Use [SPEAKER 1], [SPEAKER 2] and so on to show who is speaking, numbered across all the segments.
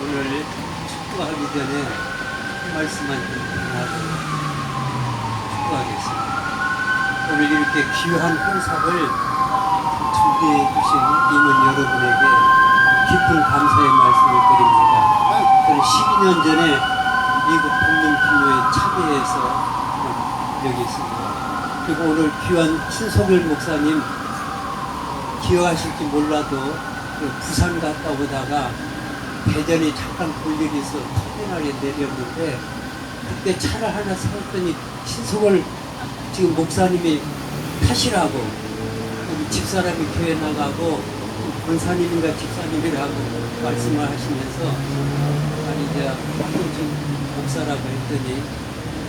[SPEAKER 1] 오늘 축구하기 전에 한 말씀만 하고 축구하겠습니다. 오늘 이렇게 귀한 홍사를 준비해 주신 임원 여러분에게 깊은 감사의 말씀을 드립니다. 저는 12년 전에 미국 공동기묘에 참여해서 여기 있습니다. 그리고 오늘 귀한 신석열 목사님 기억하실지 몰라도 그 부산 갔다 오다가 대전에 잠깐 볼 일이 있어 터미널에 내렸는데 그때 차를 하나 세웠더니 신속을 지금 목사님이 타시라고 집사람이 교회 나가고 권사님인가 집사님이라고 말씀을 하시면서 아니 이제 한국중 목사라고 했더니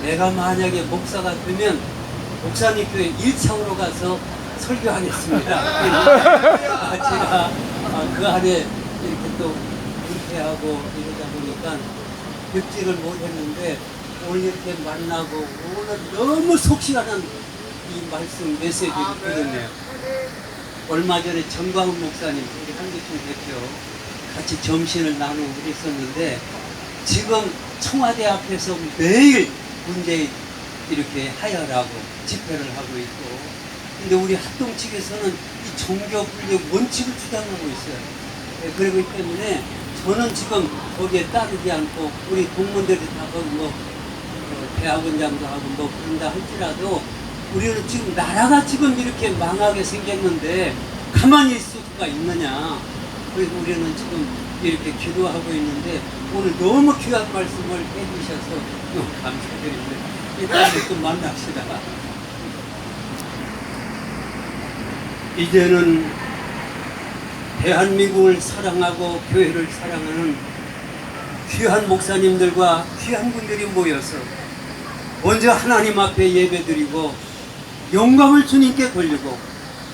[SPEAKER 1] 내가 만약에 목사가 되면 목사님 교회 1차으로 가서 설교하겠습니다. 아, 제가 아, 그 안에 이렇게 또 불쾌하고 이러다 보니까 뵙지를 못했는데 오늘 이렇게 만나고 오늘 너무 속 시원한 이 말씀 메시지를 들었네요. 얼마 전에 정광훈 목사님, 우리 한국중 대표 같이 점심을 나누고 그랬었는데 지금 청와대 앞에서 매일 문제 이렇게 하야라고 집회를 하고 있고 근데 우리 합동 측에서는 이 종교 분리 원칙을 주장하고 있어요. 예, 그러기 때문에 저는 지금 거기에 따르지 않고 우리 동문들이 다 거기 뭐 어, 대학원장도 하고 뭐 그런다 할지라도 우리는 지금 나라가 지금 이렇게 망하게 생겼는데 가만히 있을 수가 있느냐. 그래서 우리는 지금 이렇게 기도하고 있는데 오늘 너무 귀한 말씀을 해주셔서 너무 감사드립니다. 이따가 또 만납시다. 이제는 대한민국을 사랑하고 교회를 사랑하는 귀한 목사님들과 귀한 분들이 모여서 먼저 하나님 앞에 예배드리고 영광을 주님께 돌리고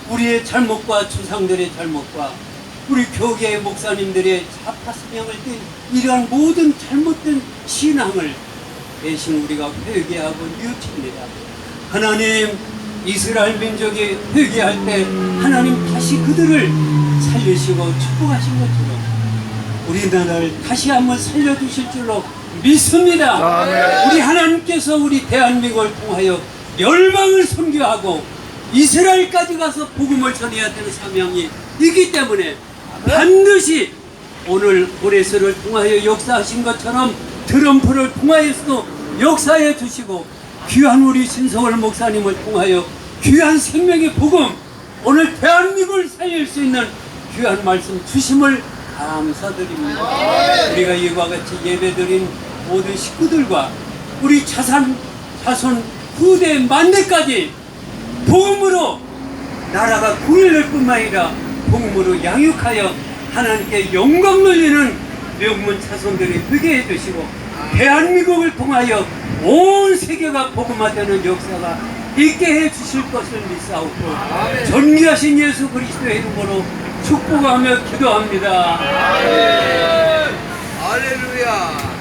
[SPEAKER 1] 우리의 잘못과 주상들의 잘못과 우리 교계의 목사님들의 자파수명을 띈 이러한 모든 잘못된 신앙을 대신 우리가 회개하고 뉘우칩니다. 하나님 이스라엘 민족이 회개할 때 하나님 다시 그들을 살리시고 축복하신 것처럼 우리나라를 다시 한번 살려주실 줄로 믿습니다. 우리 하나님께서 우리 대한민국을 통하여 열방을 선교하고 이스라엘까지 가서 복음을 전해야 되는 사명이 있기 때문에 반드시 오늘 고레스를 통하여 역사하신 것처럼 트럼프를 통하여서도 역사해 주시고 귀한 우리 신성월 목사님을 통하여 귀한 생명의 복음 오늘 대한민국을 살릴 수 있는 귀한 말씀 주심을 감사드립니다. 우리가 이와 같이 예배드린 모든 식구들과 우리 자산 자손 후대 만대까지 복음으로 나라가 구일될 뿐만 아니라 복음으로 양육하여 하나님께 영광 돌리는 명문 자손들이 되게 해주시고 대한민국을 통하여 온 세계가 복음화되는 역사가 있게 해주실 것을 믿사옵고 존귀하신 예수 그리스도의 이름으로 축복하며 기도합니다.
[SPEAKER 2] 할렐루야.